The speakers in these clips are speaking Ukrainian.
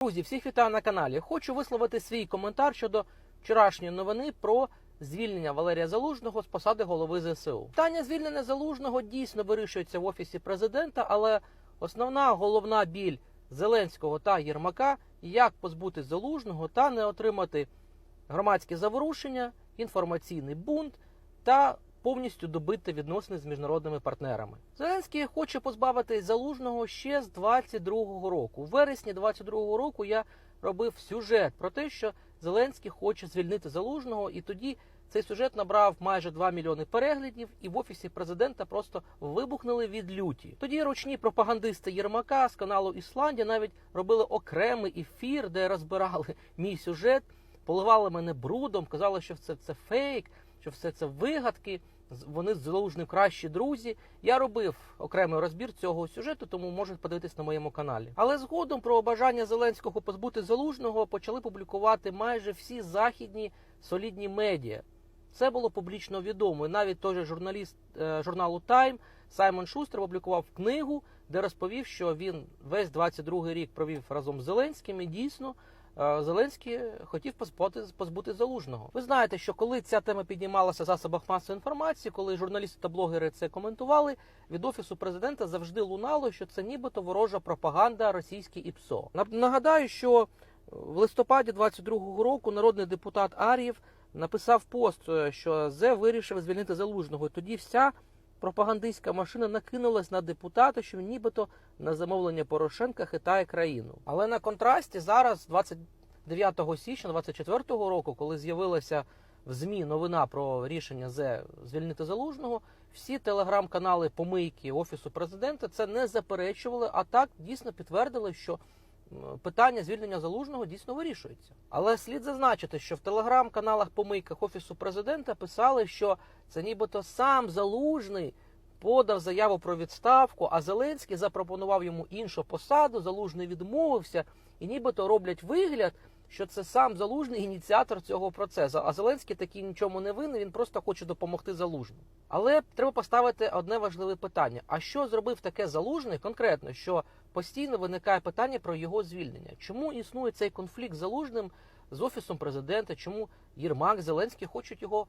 Друзі, всіх вітаю на каналі. Хочу висловити свій коментар щодо вчорашньої новини про звільнення Валерія Залужного з посади голови ЗСУ. Питання звільнення Залужного дійсно вирішується в офісі президента, але основна головна біль Зеленського та Єрмака як позбутись залужного та не отримати громадські заворушення, інформаційний бунт та повністю добити відносини з міжнародними партнерами. Зеленський хоче позбавитись залужного ще з 22-го року. У вересні 22-го року я робив сюжет про те, що Зеленський хоче звільнити залужного, і тоді цей сюжет набрав майже 2 мільйони переглядів, і в офісі президента просто вибухнули від люті. Тоді ручні пропагандисти Єрмака з каналу Ісландія навіть робили окремий ефір, де розбирали мій сюжет, поливали мене брудом, казали, що це, це фейк, що все це вигадки. Вони з кращі друзі. Я робив окремий розбір цього сюжету, тому можете подивитись на моєму каналі. Але згодом про бажання Зеленського позбути залужного почали публікувати майже всі західні солідні медіа. Це було публічно відомо. І навіть той же журналіст е, журналу Time Саймон Шустер опублікував книгу, де розповів, що він весь 22-й рік провів разом з Зеленським. І дійсно Зеленський хотів позбути, позбути залужного. Ви знаєте, що коли ця тема піднімалася в засобах масової інформації, коли журналісти та блогери це коментували, від офісу президента завжди лунало, що це нібито ворожа пропаганда російське ІПСО. Нагадаю, що в листопаді 22-го року народний депутат Ар'єв написав пост, е, що ЗЕ вирішив звільнити залужного. Тоді вся пропагандистська машина накинулась на депутата, що нібито на замовлення Порошенка хитає країну. Але на контрасті зараз, 29 січня 24-го року, коли з'явилася в ЗМІ новина про рішення ЗЕ звільнити залужного, всі телеграм-канали помийки офісу президента це не заперечували, а так дійсно підтвердили, що питання звільнення залужного дійсно вирішується. Але слід зазначити, що в телеграм-каналах помийках офісу президента писали, що це нібито сам залужний подав заяву про відставку, а Зеленський запропонував йому іншу посаду. Залужний відмовився, і нібито роблять вигляд, що це сам залужний ініціатор цього процесу. А Зеленський такий нічому не винен, він просто хоче допомогти залужному. Але треба поставити одне важливе питання: а що зробив таке залужний конкретно, що постійно виникає питання про його звільнення? Чому існує цей конфлікт з залужним з офісом президента? Чому Єрмак Зеленський хочуть його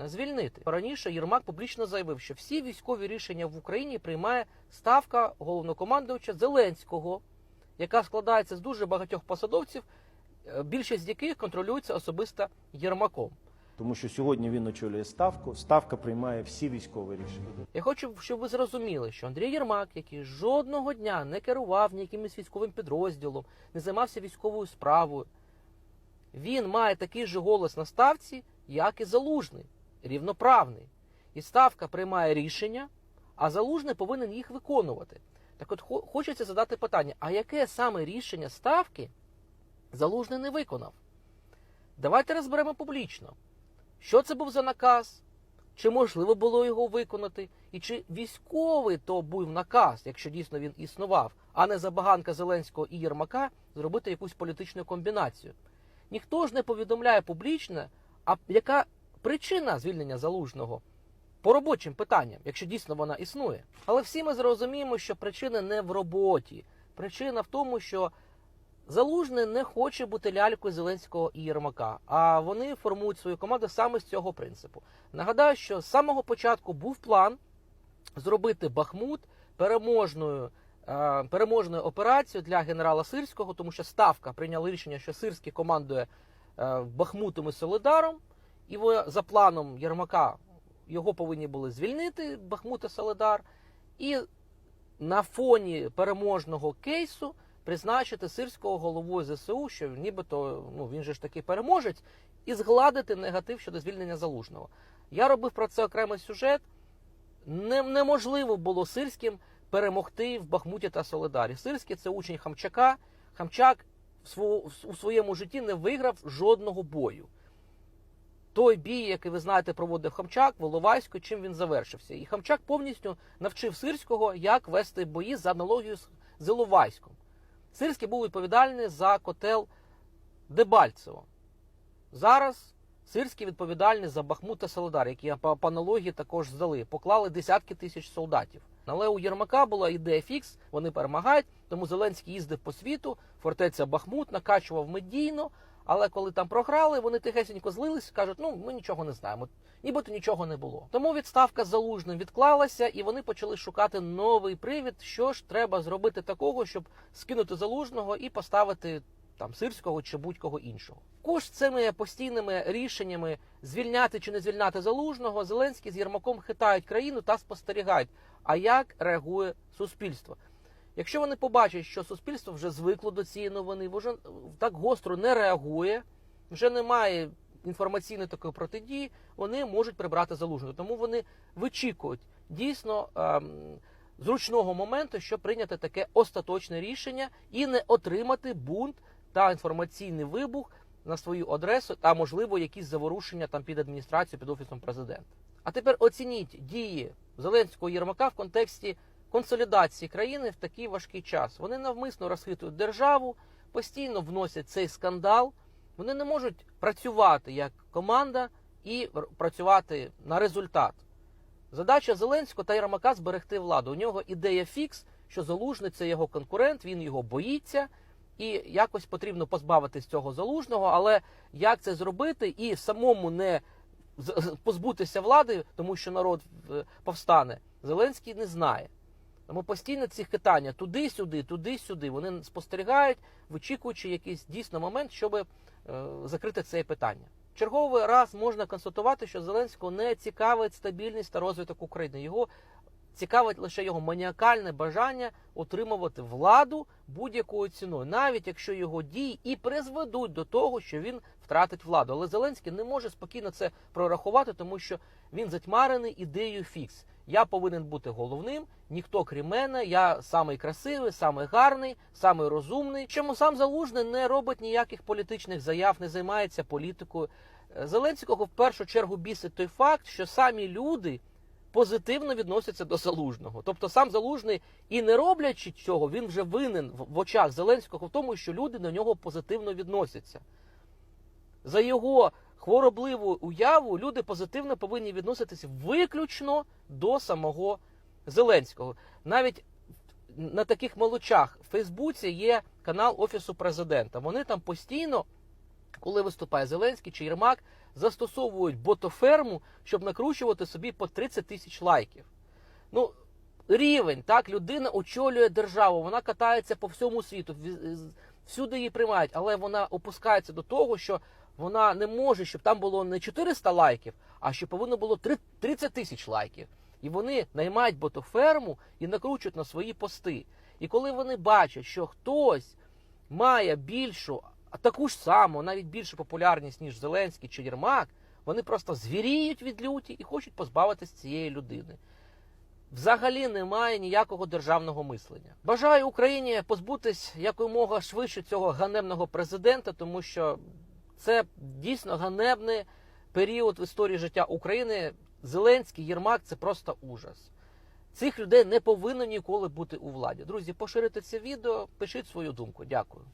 е, звільнити? Раніше Єрмак публічно заявив, що всі військові рішення в Україні приймає ставка головнокомандувача Зеленського, яка складається з дуже багатьох посадовців, більшість з яких контролюється особисто Єрмаком. Тому що сьогодні він очолює ставку. Ставка приймає всі військові рішення. Я хочу, щоб ви зрозуміли, що Андрій Єрмак, який жодного дня не керував ніякимось військовим підрозділом, не займався військовою справою, він має такий же голос на ставці, як і залужний, рівноправний. І ставка приймає рішення, а залужний повинен їх виконувати. Так от хочеться задати питання: а яке саме рішення ставки залужний не виконав? Давайте розберемо публічно. Що це був за наказ? Чи можливо було його виконати? І чи військовий то був наказ, якщо дійсно він існував, а не забаганка Зеленського і Єрмака зробити якусь політичну комбінацію? Ніхто ж не повідомляє публічно, а яка причина звільнення залужного по робочим питанням, якщо дійсно вона існує. Але всі ми зрозуміємо, що причина не в роботі. Причина в тому, що Залужний не хоче бути лялькою Зеленського і Єрмака, а вони формують свою команду саме з цього принципу. Нагадаю, що з самого початку був план зробити Бахмут переможною, е, переможною операцією для генерала Сирського, тому що Ставка прийняла рішення, що Сирський командує е, Бахмутом і Солидаром, і за планом Єрмака його повинні були звільнити Бахмут і Солидар. І на фоні переможного кейсу призначити сирського головою ЗСУ, що нібито ну він же ж таки переможець, і згладити негатив щодо звільнення залужного. Я робив про це окремий сюжет. Неможливо було сирським перемогти в Бахмуті та Солидарі. Сирський це учень Хамчака. Хамчак у своєму житті не виграв жодного бою. Той бій, який ви знаєте, проводив Хамчак в Іловайську, чим він завершився. І Хамчак повністю навчив Сирського, як вести бої за аналогією з Іловайськом. Сирський був відповідальний за котел Дебальцево. Зараз Сирський відповідальний за Бахмут та Солодар, які по, аналогії також здали. Поклали десятки тисяч солдатів. Але у Єрмака була ідея фікс, вони перемагають, тому Зеленський їздив по світу, фортеця Бахмут, накачував медійно. Але коли там програли, вони тихесенько злились, кажуть, ну ми нічого не знаємо, нібито нічого не було. Тому відставка з залужним відклалася, і вони почали шукати новий привід, що ж треба зробити такого, щоб скинути залужного і поставити там сирського чи будь-кого іншого. Кож цими постійними рішеннями звільняти чи не звільняти залужного, Зеленський з Єрмаком хитають країну та спостерігають, а як реагує суспільство. Якщо вони побачать, що суспільство вже звикло до цієї новини, вже так гостро не реагує, вже немає інформаційної такої протидії, вони можуть прибрати залужного. Тому вони вичікують дійсно ем, зручного моменту, щоб прийняти таке остаточне рішення і не отримати бунт та інформаційний вибух на свою адресу та, можливо, якісь заворушення там під адміністрацією, під офісом президента. А тепер оцініть дії Зеленського Єрмака в контексті консолідації країни в такий важкий час. Вони навмисно розхитують державу, постійно вносять цей скандал. Вони не можуть працювати як команда і працювати на результат. Задача Зеленського та Єрмака зберегти владу. У нього ідея фікс, що залужний це його конкурент, він його боїться, і якось потрібно позбавитись цього залужного. Але як це зробити і самому не позбутися влади, тому що народ е, повстане, Зеленський не знає. Тому постійно ці хитання туди-сюди, туди-сюди. Вони спостерігають, вичікуючи якийсь дійсно момент, щоб е, закрити це питання. Черговий раз можна констатувати, що Зеленського не цікавить стабільність та розвиток України. Його цікавить лише його маніакальне бажання отримувати владу будь-якою ціною, навіть якщо його дії і призведуть до того, що він втратить владу. Але Зеленський не може спокійно це прорахувати, тому що він затьмарений ідеєю фікс. Я повинен бути головним, ніхто крім мене. Я самий красивий, самий гарний, самий розумний. Чому сам залужний не робить ніяких політичних заяв, не займається політикою. Е, Зеленського в першу чергу бісить той факт, що самі люди позитивно відносяться до залужного. Тобто сам залужний і не роблячи цього, він вже винен в очах Зеленського в тому, що люди до нього позитивно відносяться. За його хворобливу уяву люди позитивно повинні відноситися виключно до самого Зеленського. Навіть на таких молочах в Фейсбуці є канал Офісу президента. Вони там постійно, коли виступає Зеленський чи Єрмак, застосовують ботоферму, щоб накручувати собі по 30 тисяч лайків. Ну, рівень, так, людина очолює державу, вона катається по всьому світу, всюди її приймають, але вона опускається до того, що вона не може, щоб там було не 400 лайків, а що повинно було три- 30 тисяч лайків. І вони наймають ботоферму і накручують на свої пости. І коли вони бачать, що хтось має більшу, а таку ж саму, навіть більшу популярність, ніж Зеленський чи Єрмак, вони просто звіріють від люті і хочуть позбавитись цієї людини. Взагалі немає ніякого державного мислення. Бажаю Україні позбутись якомога швидше цього ганебного президента, тому що це дійсно ганебний період в історії життя України. Зеленський, Єрмак це просто ужас. Цих людей не повинно ніколи бути у владі. Друзі, поширите це відео, пишіть свою думку. Дякую.